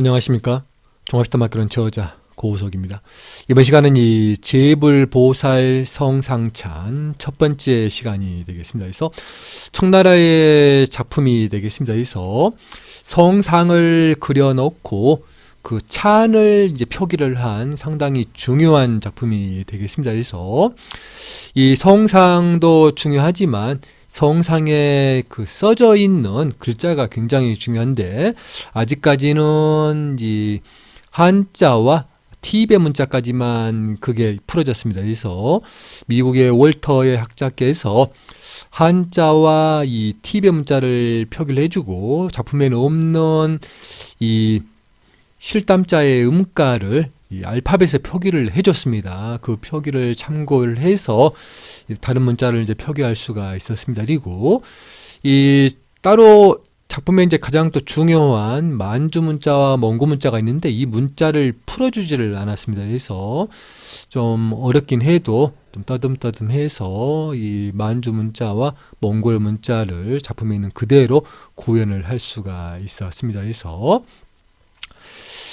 안녕하십니까. 종합시타마크론 저자 고우석입니다. 이번 시간은 이 제불보살 성상찬 첫 번째 시간이 되겠습니다. 그래서 청나라의 작품이 되겠습니다. 그래서 성상을 그려놓고 그 찬을 이제 표기를 한 상당히 중요한 작품이 되겠습니다. 그래서 이 성상도 중요하지만 성상에 그 써져 있는 글자가 굉장히 중요한데 아직까지는 이 한자와 티베 문자까지만 그게 풀어졌습니다. 그래서 미국의 월터의 학자께서 한자와 이 티베 문자를 표기를 해주고 작품에는 없는 이 실담자의 음가를 이 알파벳에 표기를 해줬습니다. 그 표기를 참고를 해서 다른 문자를 이제 표기할 수가 있었습니다. 그리고 이 따로 작품에 이제 가장 또 중요한 만주 문자와 몽고 문자가 있는데 이 문자를 풀어주지를 않았습니다. 그래서 좀 어렵긴 해도 좀 떠듬떠듬해서 이 만주 문자와 몽골 문자를 작품에 있는 그대로 구현을 할 수가 있었습니다. 그래서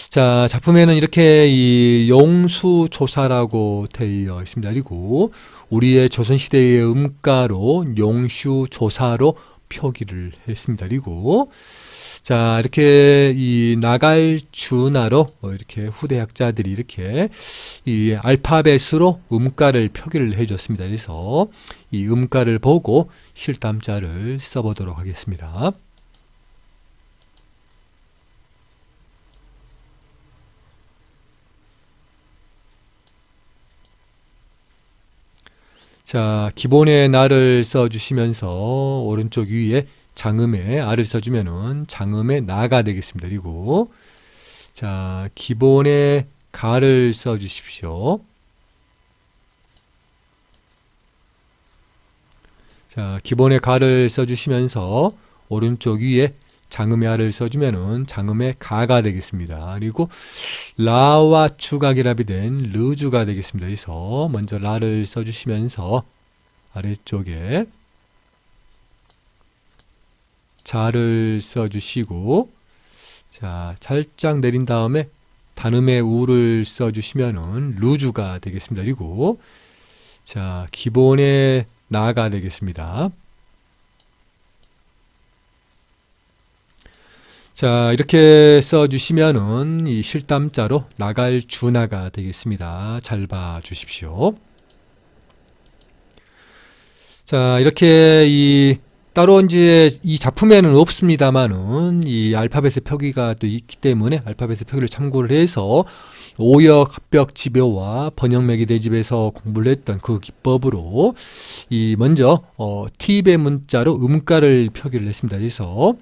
자, 작품에는 이렇게 이 용수조사라고 되어 있습니다. 그리고 우리의 조선시대의 음가로 용수조사로 표기를 했습니다. 그리고 자, 이렇게 이 나갈주나로 어, 이렇게 후대 학자들이 이렇게 이 알파벳으로 음가를 표기를 해 줬습니다. 그래서 이 음가를 보고 실담자를 써보도록 하겠습니다. 자, 기본의 나를 써주시면서 오른쪽 위에 장음의 아를 써주면은 장음의 나가 되겠습니다. 그리고 자, 기본의 가를 써주십시오. 자, 기본의 가를 써주시면서 오른쪽 위에 장음의 아를 써주면은 장음의 가가 되겠습니다. 그리고 라와 추가 결합이 된 르주가 되겠습니다. 그래서 먼저 라를 써주시면서 아래쪽에 자를 써주시고 자 살짝 내린 다음에 단음의 우를 써주시면은 루주가 되겠습니다. 그리고 자 기본의 나가 되겠습니다. 자, 이렇게 써주시면은 이 실담자로 나갈 주나가 되겠습니다. 잘 봐 주십시오. 자, 이렇게 이 따로 이제 이 작품에는 없습니다만은 이 알파벳의 표기가 또 있기 때문에 알파벳의 표기를 참고를 해서 오역 합벽 지배와 번역매기 대집에서 공부를 했던 그 기법으로 이 먼저 어 팁의 문자로 음가를 표기를 했습니다. 그래서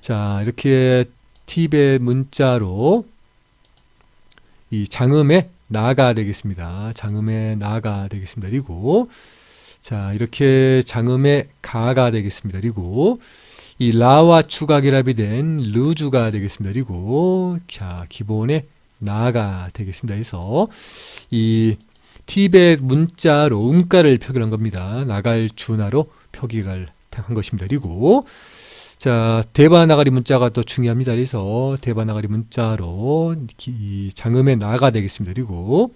자, 이렇게 팁의 문자로 이 장음의 나가 되겠습니다. 장음의 나가 되겠습니다. 그리고 자, 이렇게 장음의 가가 되겠습니다. 그리고 이 라와 추가 결합이 된 르주가 되겠습니다. 그리고 자, 기본의 나가 되겠습니다. 그래서 이 팁의 문자로 음가를 표기한 겁니다. 나갈 주나로 표기를 한 것입니다. 그리고 자, 대바나가리 문자가 또 중요합니다. 그래서 대바나가리 문자로 이 장음의 나가 되겠습니다. 그리고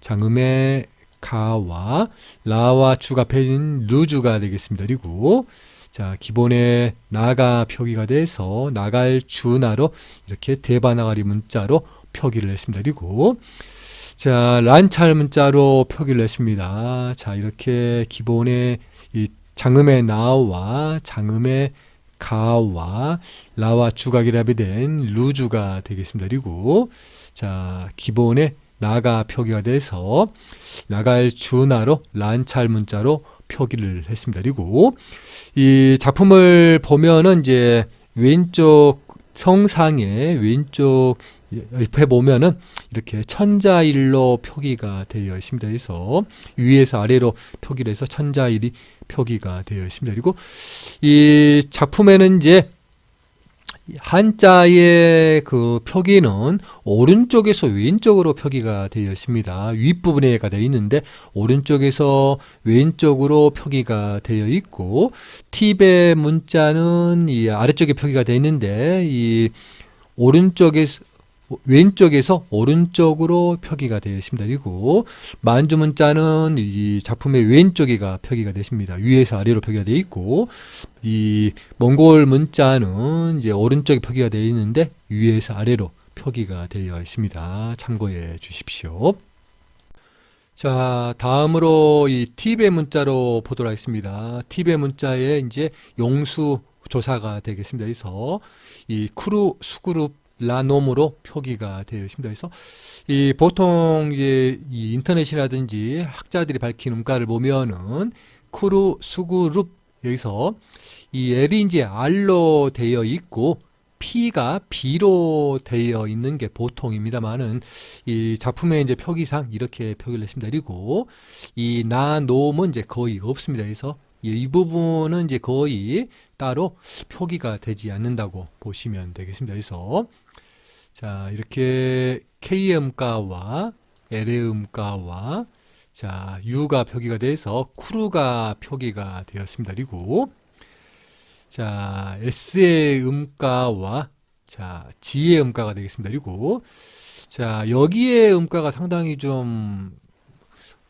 장음의 가와 라와 주가 패인 루주가 되겠습니다. 그리고 자, 기본의 나가 표기가 돼서 나갈 주나로 이렇게 대바나가리 문자로 표기를 했습니다. 그리고 자, 란찰 문자로 표기를 했습니다. 자, 이렇게 기본의 이 장음의 나와 장음의 가와 라와 주가 결합이 된 루주가 되겠습니다. 그리고 자 기본의 나가 표기가 돼서 나갈 주나로 란찰 문자로 표기를 했습니다. 그리고 이 작품을 보면은 이제 왼쪽 성상의 왼쪽 옆에 보면은 이렇게 천자일로 표기가 되어 있습니다. 그래서 위에서 아래로 표기를 해서 천자일이 표기가 되어 있습니다. 그리고 이 작품에는 이제 한자의 그 표기는 오른쪽에서 왼쪽으로 표기가 되어 있습니다. 윗부분에 가 되어 있는데 오른쪽에서 왼쪽으로 표기가 되어 있고 팁의 문자는 이 아래쪽에 표기가 되어 있는데 이 오른쪽에 왼쪽에서 오른쪽으로 표기가 되어 있습니다. 그리고 만주 문자는 이 작품의 왼쪽에가 표기가 되십니다. 위에서 아래로 표기가 되어 있고 이 몽골 문자는 이제 오른쪽에 표기가 되어 있는데 위에서 아래로 표기가 되어 있습니다. 참고해 주십시오. 자, 다음으로 이 티베 문자로 보도록 하겠습니다. 티베 문자에 이제 용수 조사가 되겠습니다. 그래서 이 쿠루 수그룹 라놈으로 표기가 되어 있습니다. 그래서 이 보통 이제 이 인터넷이라든지 학자들이 밝힌 음가를 보면은 쿠루 수그룹 여기서 이 L이 이제 R로 되어 있고 P가 B로 되어 있는 게 보통입니다만은 이 작품의 이제 표기상 이렇게 표기를 했습니다. 그리고 이 나놈은 이제 거의 없습니다. 그래서 이, 이 부분은 이제 거의 따로 표기가 되지 않는다고 보시면 되겠습니다. 그래서 자 이렇게 K의 음가와 L의 음가와 자 U가 표기가 돼서 쿠루가 표기가 되었습니다. 그리고 자 S의 음가와 자 G의 음가가 되겠습니다. 그리고 자 여기에 음가가 상당히 좀,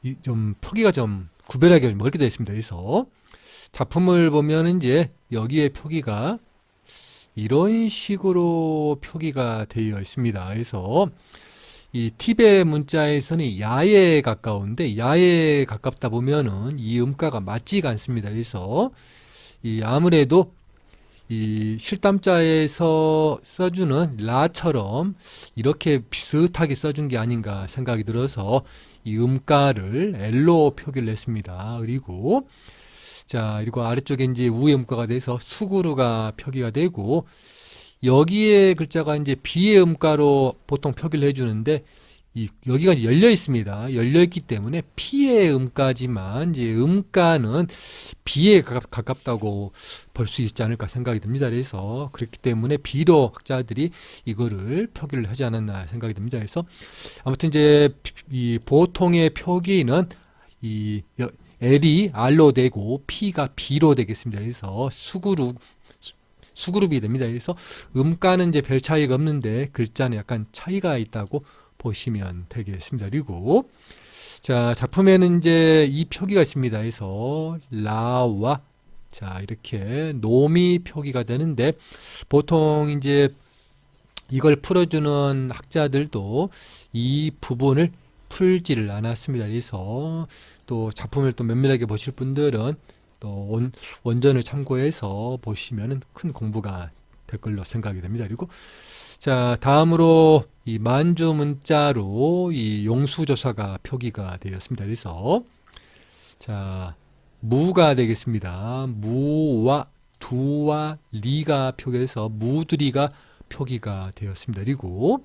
이- 좀 표기가 좀 구별하기 좀 어렵게 되어 있습니다. 그래서 작품을 보면 이제 여기에 표기가 이런 식으로 표기가 되어 있습니다. 그래서 이 팁의 문자에서는 야에 가까운데 야에 가깝다 보면은 이 음가가 맞지가 않습니다. 그래서 이 아무래도 이 실담자에서 써주는 라처럼 이렇게 비슷하게 써준 게 아닌가 생각이 들어서 이 음가를 L로 표기를 했습니다. 그리고 자, 그리고 아래쪽에 이제 우의 음가가 돼서 수구루가 표기가 되고 여기에 글자가 이제 비의 음가로 보통 표기를 해주는데 이 여기가 이제 열려 있습니다. 열려 있기 때문에 피의 음가지만 이제 음가는 비에 가깝, 가깝 다고 볼 수 있지 않을까 생각이 듭니다. 그래서 그렇기 때문에 비로 학자들이 이거를 표기를 하지 않았나 생각이 듭니다. 그래서 아무튼 이제 비- 이 보통의 표기는 이 여- L이 R로 되고 P가 B로 되겠습니다. 그래서 수그룹 수- 수그룹이 됩니다. 그래서 음가는 이제 별 차이가 없는데 글자는 약간 차이가 있다고 보시면 되겠습니다. 그리고 자 작품에는 이제 이 표기가 있습니다. 그래서 라와 자 이렇게 놈이 표기가 되는데 보통 이제 이걸 풀어주는 학자들도 이 부분을 풀지를 않았습니다. 그래서 또 작품을 또 면밀하게 보실 분들은 또 원, 원전을 참고해서 보시면은 큰 공부가 될 걸로 생각이 됩니다. 그리고 자 다음으로 이 만주 문자로 이 용수조사가 표기가 되었습니다. 그래서 자 무가 되겠습니다. 무와 두와 리가 표기해서 무드리가 표기가 되었습니다. 그리고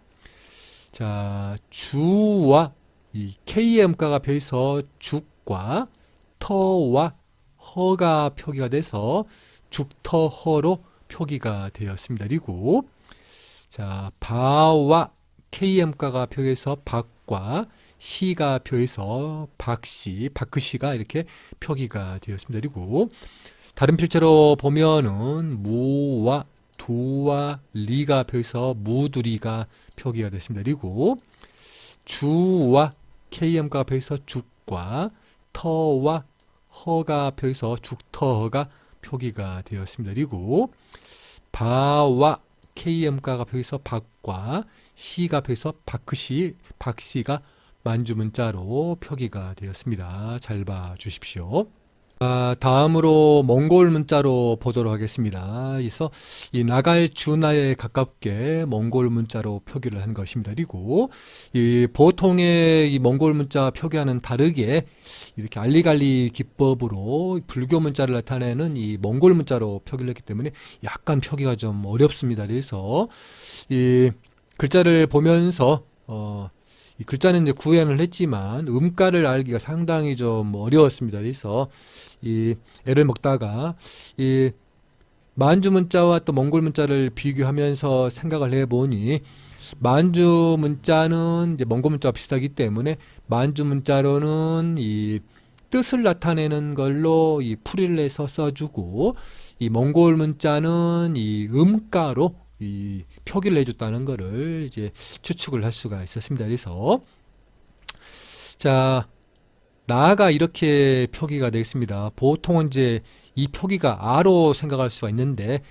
자 주와 이 K의 음가가 펴서 죽과 터와 허가 표기가 돼서 죽터허로 표기가 되었습니다. 그리고 자 바와 K의 음가가 표기해서 박과 시가 표해서 박시, 바크시가 이렇게 표기가 되었습니다. 그리고 다른 필자로 보면은 무와 두와 리가 표해서 무두리가 표기가 됐습니다. 그리고 주와 KM가 표해서 죽과 터와 허가 표해서 죽터허가 표기가 되었습니다. 그리고 바와 KM가가 표해서 박과 시가 표해서 바크시, 박시가 만주 문자로 표기가 되었습니다. 잘 봐 주십시오. 아, 다음으로 몽골 문자로 보도록 하겠습니다. 그래서 이 나갈 준하에 가깝게 몽골 문자로 표기를 한 것입니다. 그리고 이 보통의 이 몽골 문자 표기와는 다르게 이렇게 알리갈리 기법으로 불교 문자를 나타내는 이 몽골 문자로 표기를 했기 때문에 약간 표기가 좀 어렵습니다. 그래서 이 글자를 보면서 어, 이 글자는 이제 구현을 했지만 음가를 알기가 상당히 좀 어려웠습니다. 그래서 이 애를 먹다가 이 만주 문자와 또 몽골 문자를 비교하면서 생각을 해보니 만주 문자는 이제 몽골 문자와 비슷하기 때문에 만주 문자로는 이 뜻을 나타내는 걸로 이 풀이를 해서 써주고 이 몽골 문자는 이 음가로 이 표기를 해줬다는 거를 이제 추측을 할 수가 있었습니다. 그래서 자 나아가 이렇게 표기가 되겠습니다. 보통은 이제 이 표기가 아로 생각할 수가 있는데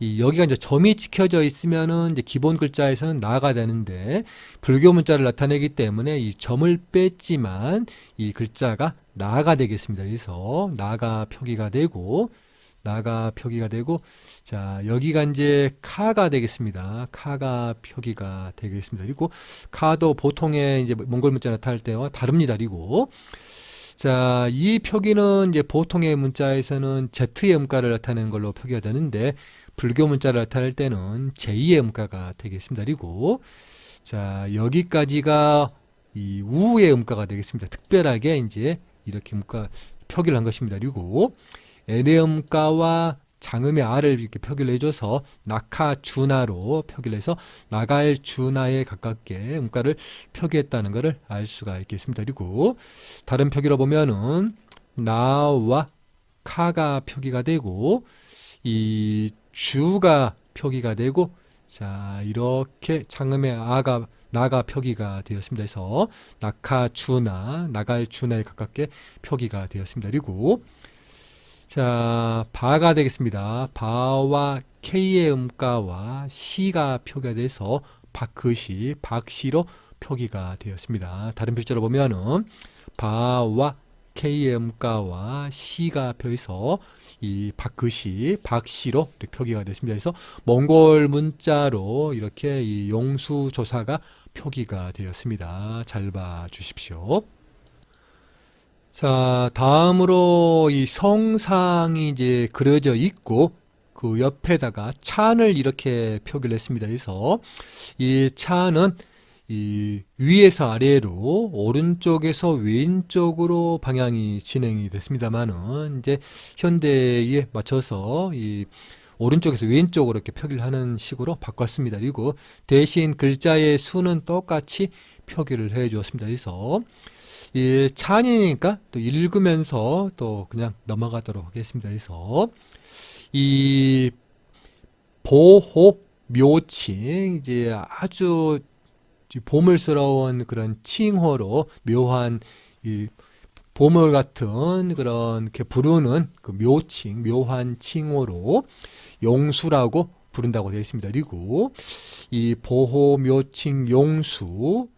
이 여기가 이제 점이 찍혀져 있으면은 이제 기본 글자에서는 나가 되는데 불교 문자를 나타내기 때문에 이 점을 뺐지만 이 글자가 나가 되겠습니다. 그래서 나가 표기가 되고 나가 표기가 되고 자 여기가 이제 카가 되겠습니다. 카가 표기가 되겠습니다. 그리고 카도 보통의 이제 몽골 문자 나타날 때와 다릅니다. 그리고 자, 이 표기는 이제 보통의 문자에서는 Z의 음가를 나타내는 걸로 표기가 되는데 불교 문자를 나타낼 때는 제2의 음가가 되겠습니다. 그리고 자, 여기까지가 이 우의 음가가 되겠습니다. 특별하게 이제 이렇게 음가 표기를 한 것입니다. 그리고 N의 음가와 장음의 아를 이렇게 표기를 해줘서 준하로 표기를 해서 나갈 준하에 가깝게 음가를 표기했다는 것을 알 수가 있겠습니다. 그리고 다른 표기로 보면은 나와 카가 표기가 되고 이 주가 표기가 되고 자 이렇게 장음의 아가 나가 표기가 되었습니다. 그래서 낙하 주나 나갈 주나에 가깝게 표기가 되었습니다. 그리고 자, 바가 되겠습니다. 바와 K의 음가와 시가 표기가 돼서 박그시, 박시로 표기가 되었습니다. 다른 표시로 보면은 바와 K의 음가와 시가 표해서 이 박그시, 박시로 표기가 됐습니다. 그래서 몽골 문자로 이렇게 이 용수조사가 표기가 되었습니다. 잘 봐 주십시오. 자, 다음으로 이 성상이 이제 그려져 있고 그 옆에다가 찬을 이렇게 표기를 했습니다. 그래서 이 찬은 이 위에서 아래로 오른쪽에서 왼쪽으로 방향이 진행이 됐습니다만은 이제 현대에 맞춰서 이 오른쪽에서 왼쪽으로 이렇게 표기를 하는 식으로 바꿨습니다. 그리고 대신 글자의 수는 똑같이 표기를 해 주었습니다. 그래서 이 찬이니까 또 읽으면서 또 그냥 넘어가도록 하겠습니다. 그래서 이 보호 묘칭 이제 아주 보물스러운 그런 칭호로 묘한 이 보물 같은 그런 이렇게 부르는 그 묘칭 묘한 칭호로 용수라고 부른다고 되어 있습니다. 그리고 이 보호 묘칭 용수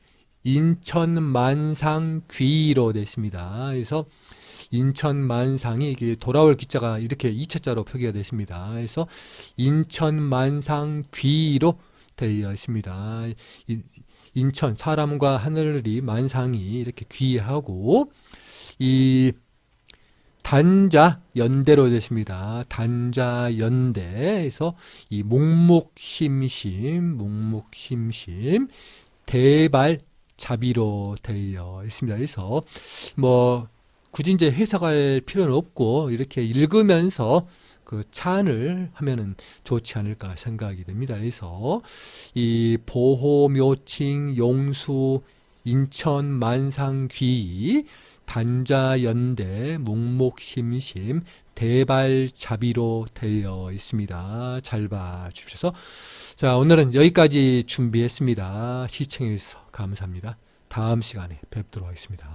인천 만상 귀로 됐습니다. 그래서 인천 만상이 이게 돌아올 기자가 이렇게 이차자로 표기가 됐습니다. 그래서 인천 만상 귀로 되어 있습니다. 이- 인천 사람과 하늘이 만상이 이렇게 귀하고 이 단자 연대로 됐습니다. 단자 연대에서 이 묵묵심심 묵묵심심 대발 자비로 되어 있습니다. 그래서 뭐 굳이 이제 해석할 필요는 없고 이렇게 읽으면서 그 찬을 하면은 좋지 않을까 생각이 됩니다. 그래서 이 보호 묘칭 용수 인천 만상 귀 단자 연대 묵묵심심 대발 자비로 되어 있습니다. 잘 봐주셔서 자 오늘은 여기까지 준비했습니다. 시청해 주셔서 감사합니다. 다음 시간에 뵙도록 하겠습니다.